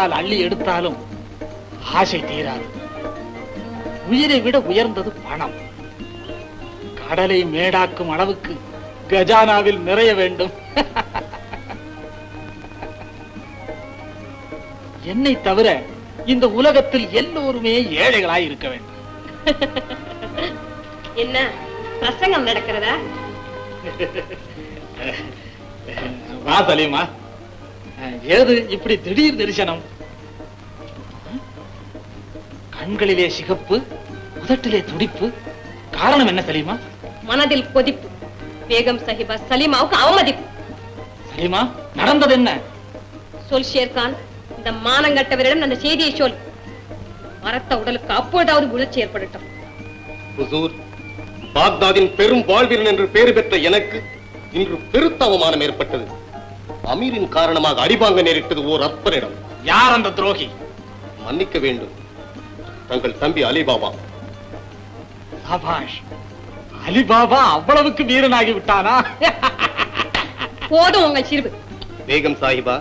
கைகளால் அள்ளி எடுத்தாலும் ஆசை தீராது. உயிரை விட உயர்ந்தது பணம். கடலை மேடாக்கும் அளவுக்கு கஜானாவில் நிறைய வேண்டும். என்னை தவிர இந்த உலகத்தில் எல்லோருமே ஏழைகளாய் இருக்க வேண்டும். என்ன? பிரசங்கம் நடக்கிறதா? வா சலீமா. ஏது இப்படி திடீர் தரிசனம்? கண்களிலே சிகப்பு உதட்டிலே துடிப்பு. காரணம் என்ன சலீமா? மனதில் கொதிப்பு. பேகம் சஹிபா சலீமாவுக்கு அவமதிப்பு. சலீமா நடந்தது என்ன? சொல் ஷேர்கான் இந்த மானங்கட்டவரிடம் அந்த செய்தியை சொல். மரத்த உடலுக்கு அப்பொழுதாவது உணர்ச்சி ஏற்படட்டும். ஹுசூர் பாக்தாதின் பெரும் வாழ்வீரன் என்று பெயர் பெற்ற எனக்கு இன்று பெருத்த அவமானம் ஏற்பட்டது. அமீரின் காரணமாக அடிவாங்க நேரிட்டது ஓர் அற்பனிடம் யார் அந்த துரோகி? மன்னிக்க வேண்டும். தங்கள் தம்பி அலிபாபா. சபாஷ் அலிபாபா அவ்வளவுக்கு வீரனாகி விட்டானா? போதும் உங்கள் சிறுவு பேகம் சாஹிபா.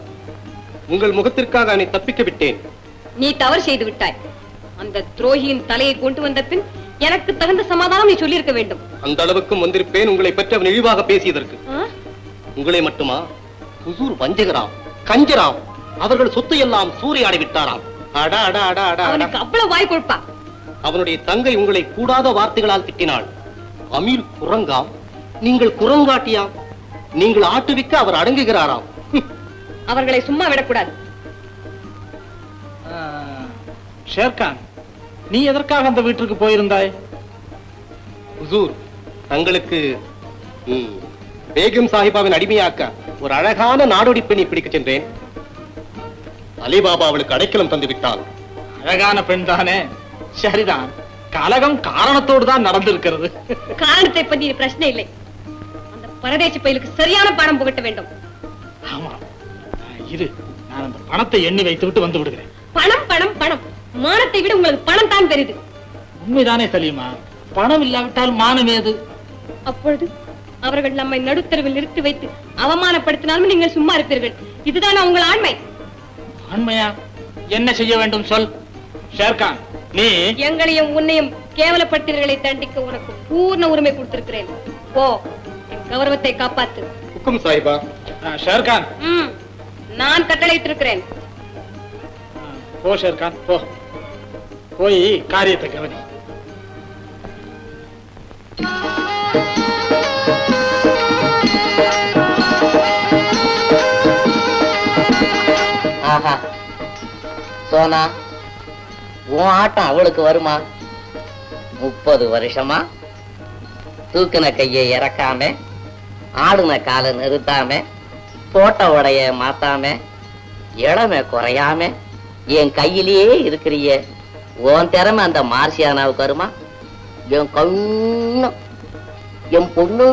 உங்கள் முகத்திற்காக அவனை தப்பிக்க விட்டேன். நீ தவறு செய்து விட்டாய். அந்த துரோகியின் தலையை கொண்டு வந்த பின் எனக்கு தகுந்த சமாதானம் நீ சொல்லியிருக்க வேண்டும். அந்த அளவுக்கும் வந்திருப்பேன் உங்களை பற்றி அவன் இழிவாக பேசியதற்கு? உங்களை மட்டுமா? ஹுசூர் வஞ்சகராம் கஞ்சராம் அவர்கள் சொத்து எல்லாம் சூறையாடி விட்டாராம் அடா அடா அடா அடா. அவனுக்கு அவ்வளவு வாய் கொடுப்பா. அவனுடைய தங்கை உங்களை கூடாத வார்த்தைகளால் திட்டினாள். அமீர் குரங்காம் நீங்கள் குரங்காட்டியாம் நீங்கள் ஆட்டுவிக்க அவர் அடங்குகிறாராம். அவர்களை சும்மா விடக்கூடாது. ஷேர்கான் நீ எதற்காக அந்த வீட்டிற்கு போயிருந்தாய்? ஹுசூர் தங்களுக்கு ம், பேகம் சாஹிபாவின் அடிமையாக்க ஒரு அழகான நாடோடி பெண்ணை பிடிக்கச் சென்றேன். அலிபாபா அவளுக்கு அடைக்கலம் தந்து விட்டான். அழகான பெண் தானே சரிதான். கலகம் காரணத்தோடு தான் நடந்திருக்கிறது. காரணத்தை பத்தி பிரச்சனை இல்லை. அந்த பரதேசி பயலுக்கு சரியான பாடம் புகட்ட வேண்டும். ஆமா. இரு நான் அந்த பணத்தை எண்ணி வைத்து விட்டு வந்து விடுகிறேன். பணம் பணம் பணம். மானத்தை விட உங்களுக்கு பணம் தான் பெரிது. உண்மைதானே சலீமா? பணம் இல்லாவிட்டால் மானம் ஏது? அப்பொழுது அவர்கள் நம்மை நடுத்தருவில் நிறுத்தி வைத்து அவமானப்படுத்தினாலும் நீங்கள் சும்மா இருப்பீர்கள். இதுதான் உங்கள் ஆண்மை. ஆண்மையா? என்ன செய்ய வேண்டும் சொல். ஷேர்கான் நீ எங்களையும் உன்னையும் கேவலப்படுத்தினர்களை தண்டிக்க உனக்கு பூர்ண உரிமை கொடுத்திருக்கிறேன். போ கௌரவத்தை காப்பாத்து. ஹுக்கும் சாஹிபா. ஷேர்கான். நான் கட்டளையிட்டிருக்கிறேன். போ ஷேர்கான் போ. போய் காரியத்தை கவனி. ஆஹா. சோனா உன் ஆட்டம் அவளுக்கு வருமா? முப்பது வருஷமா? தூக்கின கையை இறக்காம ஆடுன காலை நிறுத்தாம போட்ட உடைய மாத்தாம இளமை குறையாம என் கையிலேயே இருக்கிறிய. உன் திறமை அந்த மார்சியானாவுக்கு வருமா? என் கண்ணு என் பொண்ணு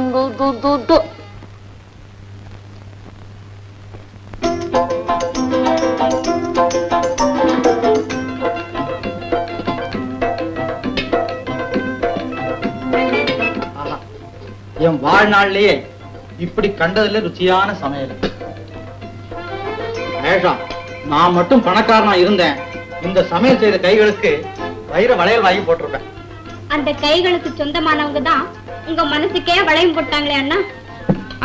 வாழ்நாள்லயே இப்படி கண்டதுல ருச்சியான சமையல். ஏஷா நான் மட்டும் பணக்காரனா இருந்தேன். இந்த சமையல் செய்த கைகளுக்கு வைர வளையல் வாங்கி போட்டிருப்பேன் அந்த கைகளுக்கு சொந்தமானவங்க தான் உங்க மனசுக்கே வளையம் போட்டாங்களே அண்ணா.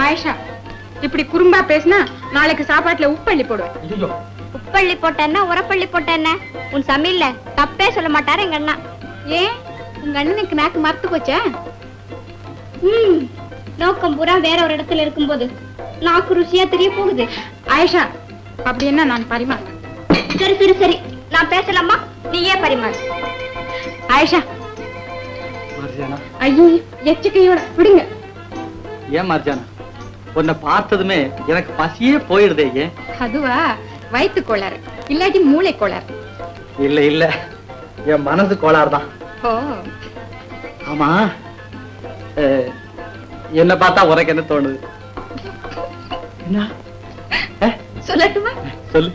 ஆயிஷா இப்படி குறும்பா பேசினா நாளைக்கு சாப்பாட்டுல உப்பள்ளி போடுவேன். உப்பள்ளி போட்ட என்ன உரப்பள்ளி போட்ட என்ன உன் சமையல்ல தப்பே சொல்ல மாட்டாரு எங்க அண்ணா. ஏன்? உங்க அண்ணனுக்கு நாக்கு மறத்து போச்சா? ம். நோக்கம் பூரா வேற ஒரு இடத்துல இருக்கும்போது நாக்கு ருசியா தெரிய போகுது. ஆயிஷா அப்படி என்ன நான் பரிமாறேன் சரி சரி சரி. நான் பேசலாமா? நீயே பரிமாறு. ஆயிஷா. மர்ஜானா. ஐயோ எச்சக்கையோட விடுங்க. ஏன் மர்ஜானா? உன்னை பார்த்ததுமே எனக்கு பசியே போயிடுதே ஏன்? அதுவா? வயிற்று கோளாறு இல்லாட்டி மூளை கோளாறு. இல்ல இல்ல. என் மனசு கோளாறு தான் ஓ. ஆமா. என்ன பார்த்தா உனக்கு என்ன தோணுது? என்ன? சொல்லட்டுமா? சொல்லு.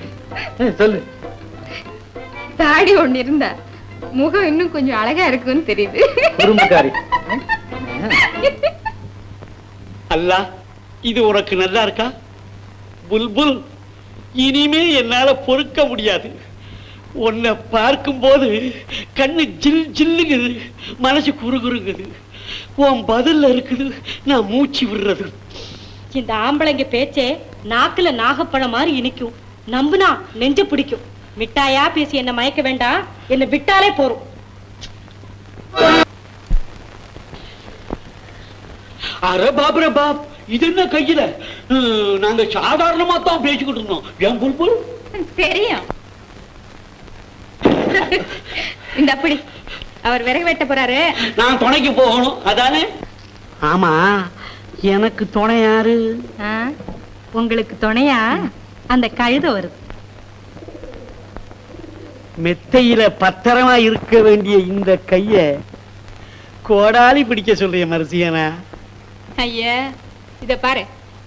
சொல்லு. தாடி ஒண்ணு இருந்தா முகம் இன்னும் கொஞ்சம் அழகா இருக்குன்னு தெரியுது. குறும்புக்காரி. அல்லா இது உனக்கு நல்லா இருக்கா? புல்புல் இனிமே என்னால பொறுக்க முடியாது. உன்னை பார்க்கும்போது கண்ணு ஜில் ஜில்லுங்குது மனசு குறுகுறுங்குது. உன் பதில்ல இருக்குது. நான் மூச்சு விடுறது. இந்த ஆம்பளைங்க பேச்சே நாக்குல நாகப்பழம் மாதிரி இனிக்கும். நம்புனா நெஞ்ச பிடிக்கும். மிட்டாயா பேசி என்ன மயக்க வேண்டாம். என்ன விட்டாலே போறோம் அரை பாபுர பாப் இது என்ன கையில? நாங்க சாதாரணமா தான் பேசிக்கிட்டு இருந்தோம். என் புல்புல்? தெரியும். இந்த அப்படி அவர் விறகு வெட்ட போறாரு. நான் துணைக்கு போகணும். அதானே? ஆமா. எனக்கு துணை யாரு? உங்களுக்கு துணையா? அந்த கழுத வருது மெத்தையில பத்திரமா இருக்க வேண்டிய இந்த கைய கோடாலி பிடிக்க சொல்றிய மரசியனா? ஐயா இத பாரு.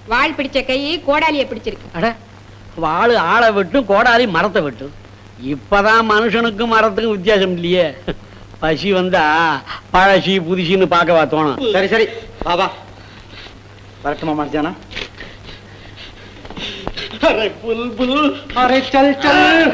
வாள் பிடிச்ச கை கோடாலிய பிடிச்சிருக்கு. அட வாழு ஆளை விட்டும் கோடாலி மரத்தை விட்டும். இப்பதான் மனுஷனுக்கும் மரத்துக்கும் வித்தியாசம் இல்லையே. பசி வந்தா பழசி புதுசின்னு பார்க்கவா தோணும். சரி சரி. பாபா வா. வரட்டுமா மர்ஜானா? அரே புல். அரே சல் சல்.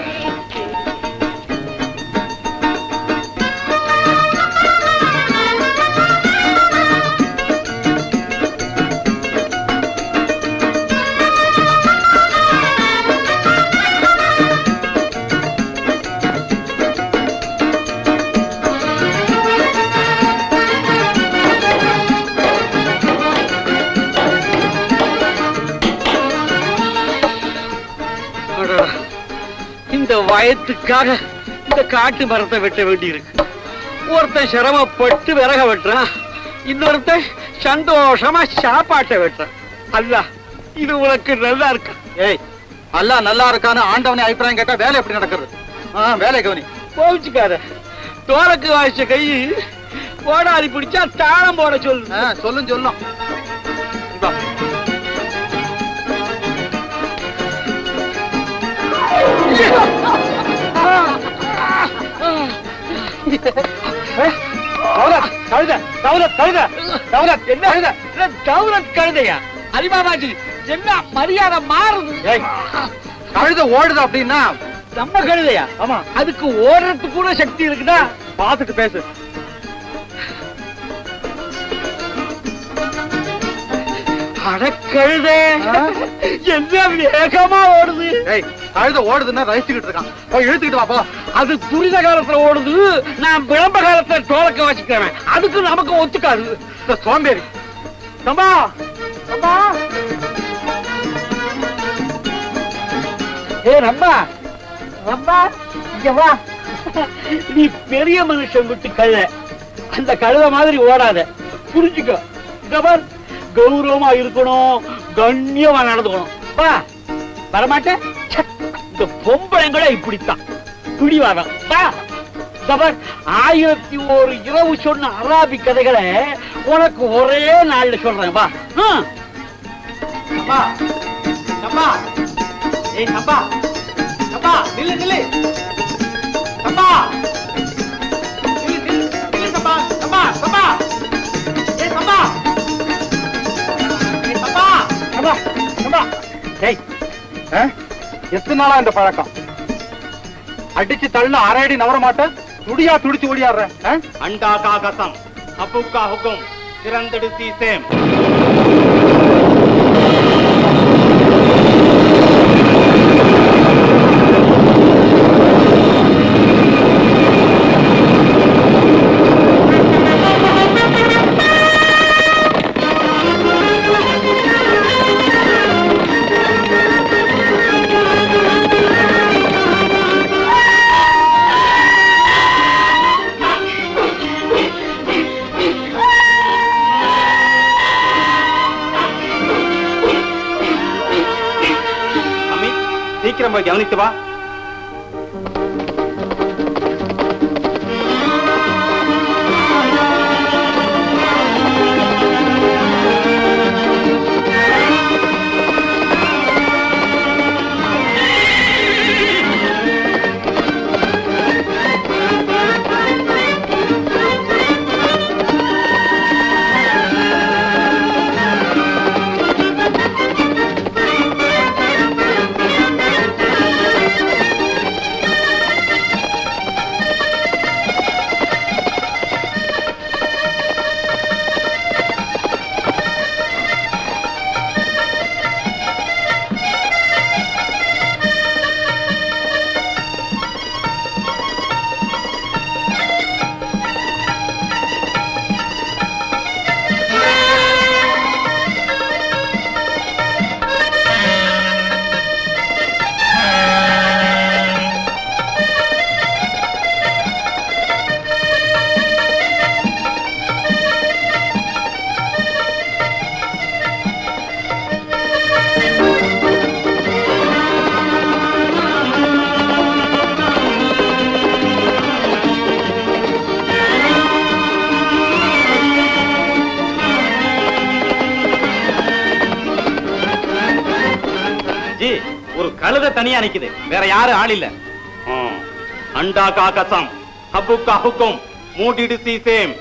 இந்த வயத்துக்காக இந்த காட்டு மரத்தை வெட்ட வேண்டியிருக்கு. ஒருத்தன் சிரமப்பட்டு விறக வெட்டுறான் இன்னொருத்தன் சந்தோஷமா சாப்பாட்டை வெட்டுறான். அல்ல இது உனக்கு நல்லா இருக்கா? ஏய் அல்லா நல்லா இருக்கான்னு ஆண்டவனே அபிப்பிராயம் கேட்டா வேலை எப்படி நடக்கிறது? ஆ வேலை கவனி. கோவிச்சுக்காத. தோலக்கு வாய்ச்ச கை கோடாரி பிடிச்சா தாளம் போட சொல்லு. சொல்லும் சொல்லும். இந்தா. அலிபாபாஜி, என்ன மரியாதை மாறுது? கழுத ஓடுது அப்படின்னா நம்ம கழுதையா? ஆமா. அதுக்கு ஓடுறதுக்கு கூட சக்தி இருக்குதா? பார்த்துட்டு பேசு. அடக்கழுதே? என்ன வேகமா ஓடுது? ஏய் கழுத ஓடுதுன்னா ரசிச்சுக்கிட்டு இருக்கான். போய் இழுத்துக்கிட்டு வா போ. அது துரித காலத்துல ஓடுது. நான் விளம்ப காலத்துல தோலக்க வச்சுக்கிறேன். அதுக்கு நமக்கு ஒத்துக்காது. இந்த சோம்பேறி. தம்பா தம்பா ஏ ரம்பா. ரம்பா. இங்க வா. நீ பெரிய மனுஷன் விட்டு கழுத அந்த கழுத மாதிரி ஓடாத. புரிஞ்சுக்கோ. இங்க பார். கௌரவமா இருக்கணும் கண்ணியமா நடந்துக்கணும். வா வரமாட்டேன். இந்த பொம்பளைங்கள இப்படித்தான். பிடிவாதம். வா ஆயிரத்தி ஒரு இரவு சொன்ன அராபி கதைகளை உனக்கு ஒரே நாள்ல சொல்றேன். வா. அப்பா அம்மா அம்மா ஏய் அப்பா. அம்மா நில்லு நில்லு. டேய் ஆ? எத்தனை நாளா இந்த பழக்கம் அடிச்சு தள்ளின அரை அடி நவர மாட்டேன் துடியா துடிச்சு ஓடியாடுற ஆ? அண்டா காகசம் அப்புக்கா ஹுக்கும் திறந்தெடு சீசேம் கவனித்து வா. தனியா நிக்குது. வேற யாரும் ஆள் இல்ல. அண்டா கா கசம். ஹப்பு ஹுக்கும். மூடிடு சி சேம்